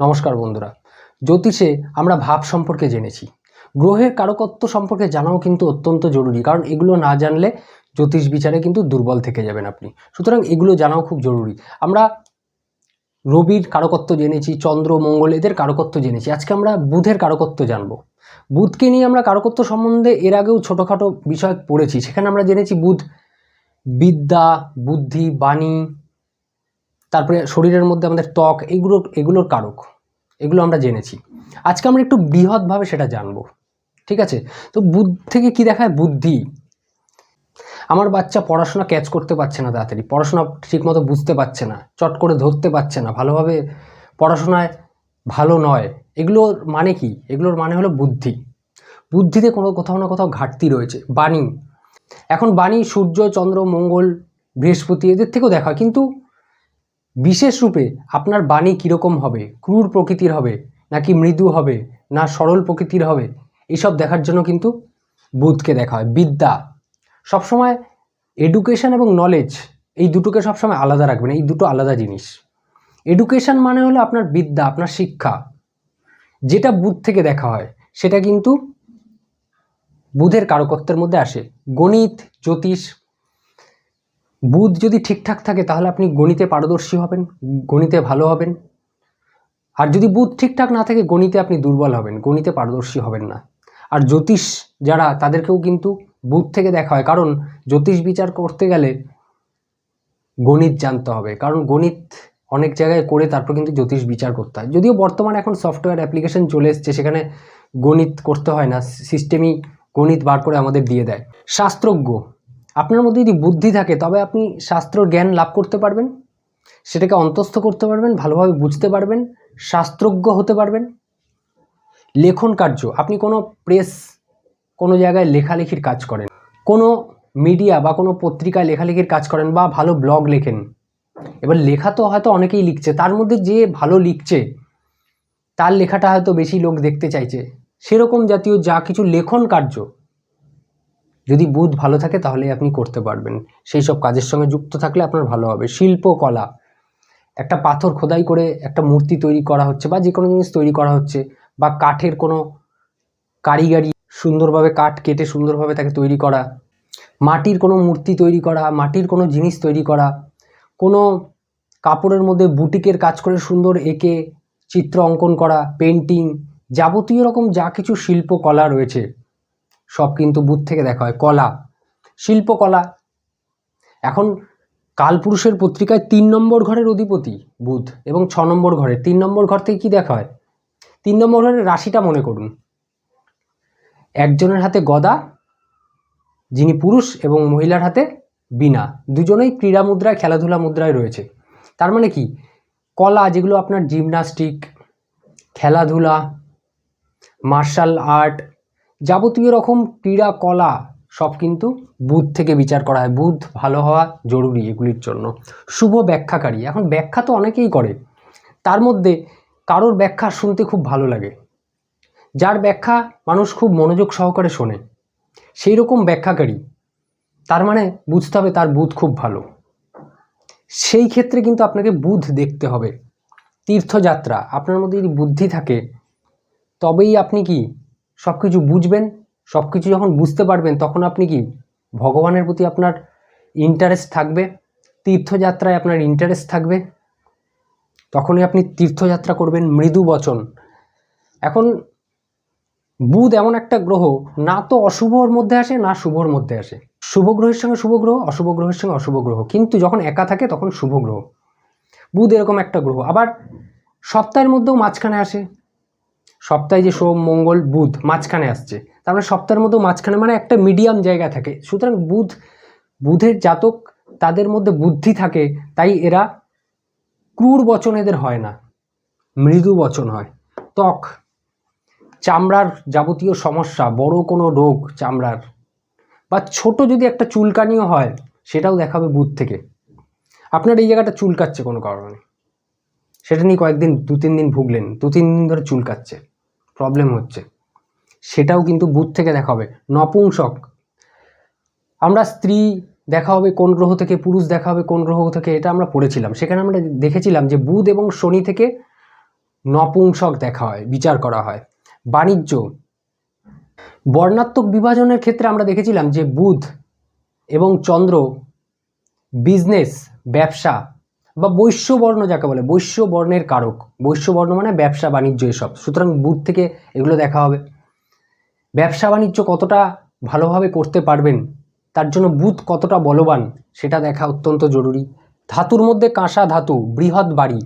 নমস্কার বন্ধুরা। জ্যোতিষে আমরা ভাব সম্পর্কে জেনেছি। গ্রহের কারকত্ব সম্পর্কে জানাও কিন্তু অত্যন্ত জরুরি, কারণ এগুলো না জানলে জ্যোতিষ বিচারে কিন্তু দুর্বল থেকে যাবেন আপনি। সুতরাং এগুলো জানাও খুব জরুরি। আমরা রবির কারকত্ব জেনেছি, চন্দ্র, মঙ্গল, এদের কারকত্ব জেনেছি। আজকে আমরা বুধের কারকত্ব জানব। বুধকে নিয়ে আমরা কারকত্ব সম্বন্ধে এর আগেও ছোটোখাটো বিষয় পড়েছি, সেখানে আমরা জেনেছি বুধ বিদ্যা, বুদ্ধি, বাণী তারপরে শরীরের মধ্যে আমাদের ত্বক, এগুলো, এগুলোর কারক, এগুলো আমরা জেনেছি। আজকে আমরা একটু বৃহৎভাবে সেটা জানব, ঠিক আছে? তো বুধ থেকে কি দেখায়? বুদ্ধি। আমার বাচ্চা পড়াশোনা ক্যাচ করতে পারছে না তাড়াতাড়ি, পড়াশোনা ঠিকমতো বুঝতে পারছে না, চট করে ধরতে পারছে না, ভালোভাবে পড়াশোনায় ভালো নয়। এগুলোর মানে কি? এগুলোর মানে হলো বুদ্ধি। বুদ্ধিতে কোনো কোথাও না কোথাও ঘাটতি রয়েছে। বাণী। এখন বাণী সূর্য, চন্দ্র, মঙ্গল, বৃহস্পতি, এদের থেকেও দেখা কিন্তু বিশেষ রূপে আপনার বাণী কীরকম হবে? ক্রূর প্রকৃতির হবে, নাকি মৃদু হবে, না সরল প্রকৃতির হবে? এইসব দেখার জন্য কিন্তু বুধকে দেখা হয়। বিদ্যা। সবসময় এডুকেশন এবং নলেজ এই দুটোকে সবসময় আলাদা রাখবেন, এই দুটো আলাদা জিনিস। এডুকেশন মানে হলো আপনার বিদ্যা, আপনার শিক্ষা। যেটা বুধ থেকে দেখা হয়, সেটা কিন্তু বুধের কারকত্বের মধ্যে আসে। গণিত, জ্যোতিষ বুধ যদি ঠিকঠাক থাকে, তাহলে আপনি গণিতে পারদর্শী হবেন, গণিতে ভালো হবেন। আর যদি বুধ ঠিকঠাক না থাকে, গণিতে আপনি দুর্বল হবেন, গণিতে পারদর্শী হবেন না। আর জ্যোতিষ যারা, তাদেরকেও কিন্তু বুধ থেকে দেখা হয়। কারণ জ্যোতিষ বিচার করতে গেলে গণিত জানতে হবে। কারণ গণিত অনেক জায়গায় করে তারপর কিন্তু জ্যোতিষ বিচার করতে হয়। যদিও বর্তমানে এখন সফটওয়্যার অ্যাপ্লিকেশন চলে এসছে, সেখানে গণিত করতে হয় না সিস্টেমই গণিত বার করে আমাদের দিয়ে দেয়। শাস্ত্রজ্ঞ আপনার মধ্যে যদি বুদ্ধি থাকে, তবে আপনি শাস্ত্র জ্ঞান লাভ করতে পারবেন, সেটাকে অন্তস্থ করতে পারবেন, ভালোভাবে বুঝতে পারবেন, শাস্ত্রজ্ঞ হতে পারবেন। লেখন কার্য, আপনি কোনো প্রেস, কোনো জায়গায় লেখালেখির কাজ করেন, কোনো মিডিয়া বা কোনো পত্রিকায় লেখালেখির কাজ করেন বা ভালো ব্লগ লেখেন। এবার লেখা তো হয়তো অনেকেই লিখছে, তার মধ্যে যে ভালো লিখছে, তার লেখাটা হয়তো বেশি লোক দেখতে চাইছে। সেরকম জাতীয় যা কিছু লেখন কার্য যদি বুধ ভালো থাকে তাহলে আপনি করতে পারবেন। সেই সব কাজের সঙ্গে যুক্ত থাকলে আপনার ভালো হবে। শিল্পকলা একটা পাথর খোদাই করে একটা মূর্তি তৈরি করা হচ্ছে বা যে কোনো জিনিস তৈরি করা হচ্ছে বা কাঠের কোনো কারিগরি সুন্দরভাবে কাঠ কেটে সুন্দরভাবে তাকে তৈরি করা, মাটির কোনো মূর্তি তৈরি করা, মাটির কোনো জিনিস তৈরি করা, কোনো কাপড়ের মধ্যে বুটিকের কাজ করে সুন্দর এঁকে, চিত্র অঙ্কন করা পেন্টিং যাবতীয় রকম যা কিছু শিল্পকলা রয়েছে। সব কিন্তু বুধ থেকে দেখা হয়। কলা, শিল্পকলা। এখন কালপুরুষের পত্রিকায় তিন নম্বর ঘরের অধিপতি বুধ এবং ছ নম্বর ঘরে তিন নম্বর ঘর থেকে কী দেখা হয়? তিন নম্বর ঘরের রাশিটা মনে করুন। একজনের হাতে গদা, যিনি পুরুষ এবং মহিলার হাতে বিনা দুজনেই ক্রীড়া মুদ্রায়, খেলাধুলা মুদ্রায় রয়েছে। তার মানে কি? কলা যেগুলো আপনার জিমনাস্টিক, খেলাধুলা, মার্শাল আর্ট যাবতীয় রকম ক্রীড়া, কলা সব কিন্তু বুধ থেকে বিচার করা হয়। বুধ ভালো হওয়া জরুরি এগুলির জন্য। শুভ ব্যাখ্যাকারী। এখন ব্যাখ্যা তো অনেকেই করে। তার মধ্যে কারোর ব্যাখ্যা শুনতে খুব ভালো লাগে। যার ব্যাখ্যা মানুষ খুব মনোযোগ সহকারে শোনে সেই রকম ব্যাখ্যাকারী। তার মানে বুঝতে হবে তার বুধ খুব ভালো। সেই ক্ষেত্রে কিন্তু আপনাকে বুধ দেখতে হবে। তীর্থযাত্রা, আপনার মধ্যে যদি বুদ্ধি থাকে, তবেই আপনি কি সব কিছু বুঝবেন সব কিছু যখন বুঝতে পারবেন, তখন আপনি কি ভগবানের প্রতি আপনার ইন্টারেস্ট থাকবে? তীর্থযাত্রায় আপনার ইন্টারেস্ট থাকবে? তখনই আপনি তীর্থযাত্রা করবেন মৃদু বচন। এখন বুধ এমন একটা গ্রহ, না তো অশুভর মধ্যে আসে, না শুভর মধ্যে আসে। শুভ গ্রহের সঙ্গে শুভ গ্রহ, অশুভ গ্রহের সঙ্গে অশুভ গ্রহ। কিন্তু যখন একা থাকে, তখন শুভ গ্রহ। বুধ এরকম একটা গ্রহ। আবার সপ্তাহের মধ্যেও মাঝখানে আসে সপ্তাহে যে সোম, মঙ্গল, বুধ মাঝখানে আসছে। তারপরে সপ্তাহের মধ্যেও মাঝখানে মানে একটা মিডিয়াম জায়গা থাকে। সুতরাং বুধ, বুধের জাতক তাদের মধ্যে বুদ্ধি থাকে, তাই এরা ক্রূর বচন এদের হয় না। মৃদু বচন হয়। ত্বক, চামড়ার যাবতীয় সমস্যা, বড় কোনো রোগ চামড়ার, বা ছোট যদি একটা চুলকানিও হয়, সেটাও দেখাবে বুধ থেকে। আপনার এই জায়গাটা চুলকাচ্ছে কোনো কারণে। সেটা নিয়ে কয়েকদিন দু তিন দিন ভুগলেন দু তিন দিন ধরে চুলকাচ্ছে। প্রবলেম হচ্ছে। সেটাও কিন্তু বুধ থেকে দেখা হবে। নপুংসক আমরা স্ত্রী দেখা হবে কোন গ্রহ থেকে, পুরুষ দেখা হবে কোন গ্রহ থেকে, এটা আমরা পড়েছিলাম। সেখানে আমরা দেখেছিলাম যে বুধ এবং শনি থেকে নপুংসক দেখা হয়, বিচার করা হয়। বাণিজ্য। বর্ণাত্মক বিভাজনের ক্ষেত্রে আমরা দেখেছিলাম যে বুধ এবং চন্দ্র বিজনেস ব্যবসা বা বৈশ্যবর্ণ যাকে বলে, বৈশ্যবর্ণের কারক। বৈশ্যবর্ণ মানে ব্যবসা, বাণিজ্য এসব। সুতরাং বুধ থেকে এগুলো দেখা হবে। ব্যবসা, বাণিজ্য কতটা ভালোভাবে করতে পারবেন, তার জন্য বুধ কতটা বলবান, সেটা দেখা অত্যন্ত জরুরি। ধাতুর মধ্যে কাঁসা ধাতু, বৃহৎ বাড়ি।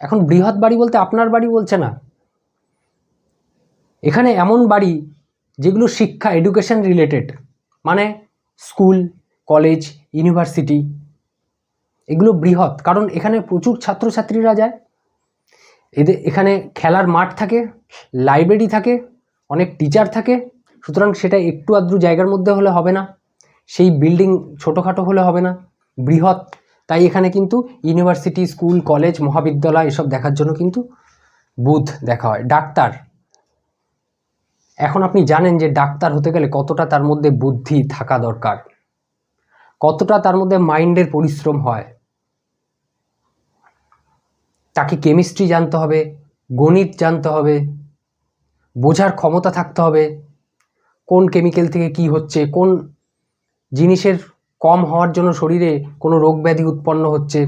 এখন বৃহৎ বাড়ি বলতে আপনার বাড়ি বলছে না। এখানে এমন বাড়ি যেগুলো শিক্ষা এডুকেশন রিলেটেড মানে স্কুল কলেজ ইউনিভার্সিটি এগুলো বৃহৎ, কারণ এখানে প্রচুর ছাত্রছাত্রীরা যায়। এদের এখানে খেলার মাঠ থাকে লাইব্রেরি থাকে, অনেক টিচার থাকে, সুতরাং সেটা একটু আধটু জায়গার মধ্যে হলে হবে না, সেই বিল্ডিং ছোটোখাটো হলে হবে না, বৃহৎ। তাই এখানে কিন্তু ইউনিভার্সিটি স্কুল কলেজ মহাবিদ্যালয় এসব দেখার জন্য কিন্তু বুথ দেখা হয়, ডাক্তার। এখন আপনি জানেন যে ডাক্তার হতে গেলে কতটা তার মধ্যে বুদ্ধি থাকা দরকার। কতটা তার মধ্যে মাইন্ডের পরিশ্রম হয়? তাকে কেমিস্ট্রি জানতে হবে, গণিত জানতে হবে, বোঝার ক্ষমতা থাকতে হবে, কোন কেমিক্যাল থেকে কি হচ্ছে, কোন জিনিসের কম হওয়ার জন্য শরীরে কোনো রোগ ব্যাধি উৎপন্ন হচ্ছে,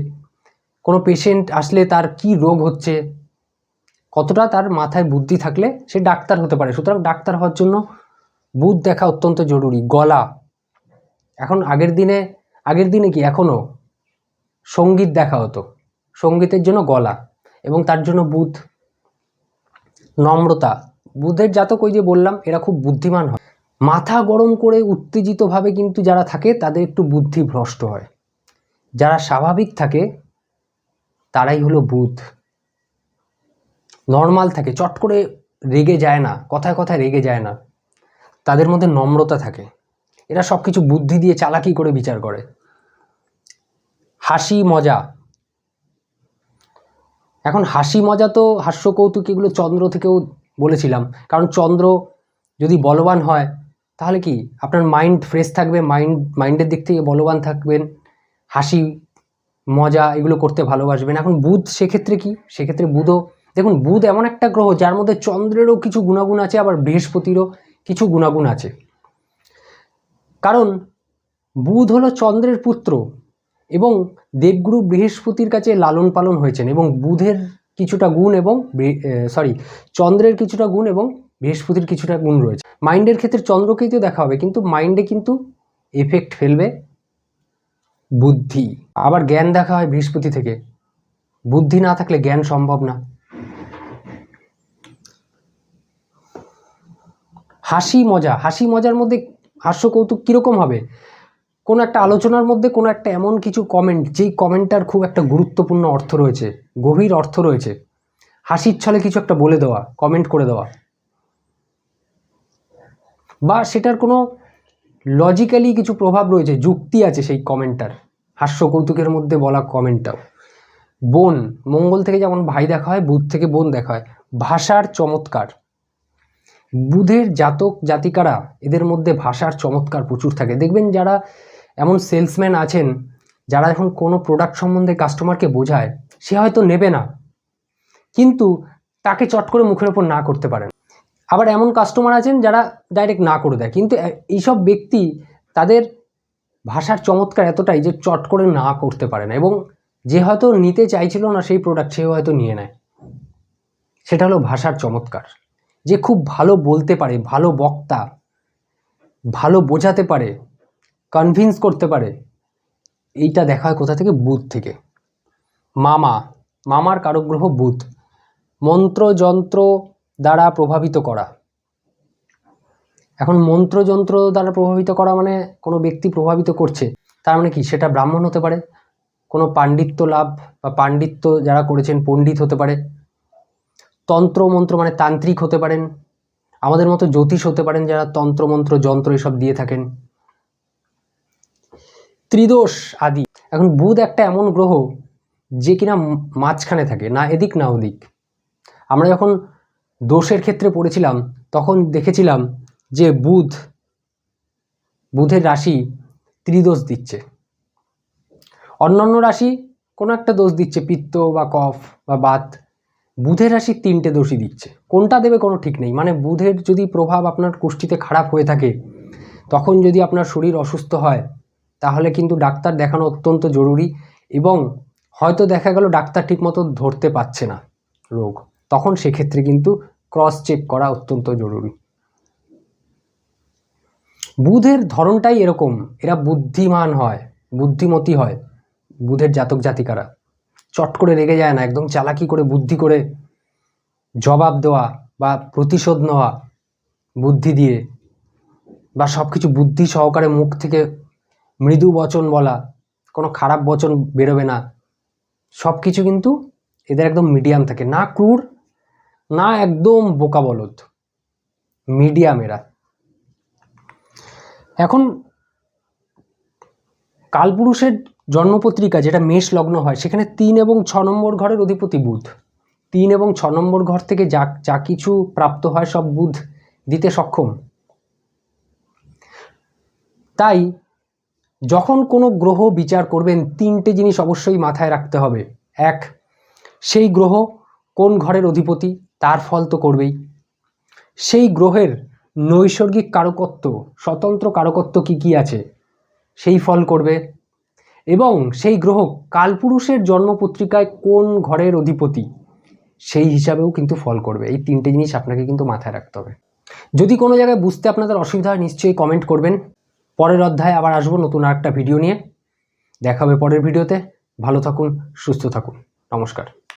কোনো পেশেন্ট আসলে তার কি রোগ হচ্ছে, কতটা তার মাথায় বুদ্ধি থাকলে সে ডাক্তার হতে পারে। সুতরাং ডাক্তার হওয়ার জন্য বুধ দেখা অত্যন্ত জরুরি, গলা। এখন আগের দিনে আগের দিনে কি এখনও সংগীত দেখা হতো? সঙ্গীতের জন্য গলা এবং তার জন্য বুধ, নম্রতা। বুধের জাতক ওই যে বললাম, এরা খুব বুদ্ধিমান হয়। মাথা গরম করে উত্তেজিতভাবে কিন্তু যারা থাকে, তাদের একটু বুদ্ধি ভ্রষ্ট হয়। যারা স্বাভাবিক থাকে, তারাই হলো বুধ। নর্মাল থাকে, চট করে রেগে যায় না, কথায় কথায় রেগে যায় না। তাদের মধ্যে নম্রতা থাকে। এরা সব কিছু বুদ্ধি দিয়ে চালাকি করে বিচার করে। হাসি, মজা। এখন হাসি, মজা তো হাস্য কৌতুক এগুলো চন্দ্র থেকেও বলেছিলাম। কারণ চন্দ্র যদি বলবান হয়, তাহলে কি? আপনার মাইন্ড ফ্রেশ থাকবে মাইন্ড মাইন্ডের দিক থেকে বলবান থাকবেন। হাসি, মজা এগুলো করতে ভালোবাসবেন। এখন বুধ সেক্ষেত্রে কি? সেক্ষেত্রে বুধও, দেখুন, বুধ এমন একটা গ্রহ যার মধ্যে চন্দ্রেরও কিছু গুণাগুণ আছে, আবার বৃহস্পতিরও কিছু গুণাগুণ আছে। কারণ বুধ হলো চন্দ্রের পুত্র এবং দেবগুরু বৃহস্পতির কাছে লালন পালন হয়েছেন এবং বুধের কিছুটা গুণ এবং সরি চন্দ্রের কিছুটা গুণ এবং বৃহস্পতির কিছুটা গুণ রয়েছে। মাইন্ডের ক্ষেত্রে চন্দ্রকেই তো দেখা হবে, কিন্তু মাইন্ডে কিন্তু এফেক্ট ফেলবে বুদ্ধি। আবার জ্ঞান দেখা হয় বৃহস্পতি থেকে। বুদ্ধি না থাকলে জ্ঞান সম্ভব না। হাসি মজা, হাসি মজার মধ্যে হাস্য কৌতুক কীরকম হবে? কোনো একটা আলোচনার মধ্যে কোনো একটা এমন কিছু কমেন্ট যেই কমেন্টটার খুব একটা গুরুত্বপূর্ণ অর্থ রয়েছে, গভীর অর্থ রয়েছে, হাসির ছলে কিছু একটা বলে দেওয়া কমেন্ট করে দেওয়া। বা সেটার কোনো লজিক্যালি কিছু প্রভাব রয়েছে, যুক্তি আছে সেই কমেন্টটার হাস্য কৌতুকের মধ্যে বলা কমেন্টটাও বোন, মঙ্গল থেকে যেমন ভাই দেখা হয়, বুধ থেকে বোন দেখা হয়, ভাষার চমৎকার। বুধের জাতক জাতিকারা এদের মধ্যে ভাষার চমৎকার প্রচুর থাকে। দেখবেন যারা এমন সেলসম্যান আছেন, যারা এখন কোনো প্রোডাক্ট সম্বন্ধে কাস্টমারকে বোঝায়, সে হয়তো নেবে না। কিন্তু তাকে চট করে মুখের ওপর না করতে পারেন। আবার এমন কাস্টমার আছেন যারা ডাইরেক্ট না করে দেয়। কিন্তু এইসব ব্যক্তি তাদের ভাষার চমৎকার এতটাই যে চট করে না করতে পারে না এবং যে হয়তো নিতে চাইছিল না সেই প্রোডাক্ট সে হয়তো নিয়ে নেয়। সেটা হলো ভাষার চমৎকার। যে খুব ভালো বলতে পারে, ভালো বক্তা, ভালো বোঝাতে পারে কনভিন্স করতে পারে, এইটা দেখা হয় কোথা থেকে? বুধ থেকে। মামা, মামার কারক গ্রহ বুধ মন্ত্রযন্ত্র দ্বারা প্রভাবিত করা। এখন মন্ত্রযন্ত্র দ্বারা প্রভাবিত করা মানে কোনো ব্যক্তি প্রভাবিত করছে, তার মানে কি? সেটা ব্রাহ্মণ হতে পারে। কোনো পাণ্ডিত্য লাভ বা পাণ্ডিত্য যারা করেছেন, পণ্ডিত হতে পারে। তন্ত্র মন্ত্র মানে তান্ত্রিক হতে পারেন। আমাদের মতো জ্যোতিষ হতে পারেন যারা তন্ত্রমন্ত্র, যন্ত্র এসব দিয়ে থাকেন। ত্রিদোষ আদি। এখন বুধ একটা এমন গ্রহ যে কিনা মাঝখানে থাকে, না এদিক, না ওদিক। আমরা যখন দোষের ক্ষেত্রে পড়েছিলাম, তখন দেখেছিলাম যে বুধ, বুধের রাশি ত্রিদোষ দিচ্ছে। অন্যান্য রাশি কোনো একটা দোষ দিচ্ছে, পিত্ত বা কফ বা বাত। বুধের রাশি তিনটে দোষী দিচ্ছে। কোনটা দেবে কোনো ঠিক নেই। মানে বুধের যদি প্রভাব আপনার কুষ্টিতে খারাপ হয়ে থাকে, তখন যদি আপনার শরীর অসুস্থ হয়, তাহলে কিন্তু ডাক্তার দেখানো অত্যন্ত জরুরি এবং হয়তো দেখা গেল ডাক্তার ঠিকমতো ধরতে পারছে না রোগ। তখন সেক্ষেত্রে কিন্তু ক্রস চেক করা অত্যন্ত জরুরি। বুধের ধরনটাই এরকম। এরা বুদ্ধিমান হয়, বুদ্ধিমতী হয় বুধের জাতক জাতিকারা। চট করে রেগে যায় না, একদম চালাকি করে, বুদ্ধি করে জবাব দেওয়া বা প্রতিশোধ নেওয়া বুদ্ধি দিয়ে বা সব কিছু বুদ্ধি সহকারে মুখ থেকে মৃদু বচন বলা, কোনো খারাপ বচন বেরোবে না। সব কিছু কিন্তু এদের একদম মিডিয়াম থাকে, না ক্রুর, না একদম বোকা বলদ, মিডিয়াম এরা। এখন কালপুরুষের জন্মপত্রিকা যেটা মেষ লগ্ন হয়, সেখানে তিন এবং ছ নম্বর ঘরের অধিপতি বুধ। তিন এবং ছ নম্বর ঘর থেকে যা যা কিছু প্রাপ্ত হয় সব বুধ দিতে সক্ষম। তাই যখন কোনো গ্রহ বিচার করবেন, তিনটে জিনিস অবশ্যই মাথায় রাখতে হবে। এক, সেই গ্রহ কোন ঘরের অধিপতি, তার ফল তো করবেই। সেই গ্রহের নৈসর্গিক কারকত্ব, স্বতন্ত্র কারকত্ব কি কি আছে? সেই ফল করবে। এবং সেই গ্রহ কালপুরুষের জন্মপত্রিকায় কোন ঘরের অধিপতি? সেই হিসাবেও কিন্তু ফল করবে। এই তিনটে জিনিস আপনাকে কিন্তু মাথায় রাখতে হবে। যদি কোনো জায়গায় বুঝতে আপনাদের অসুবিধা হয়, নিশ্চয়ই কমেন্ট করবেন। পরের অধ্যায়ে আবার আসব নতুন আরেকটা ভিডিও নিয়ে। দেখাবে পরের ভিডিওতে ভালো থাকুন, সুস্থ থাকুন। নমস্কার।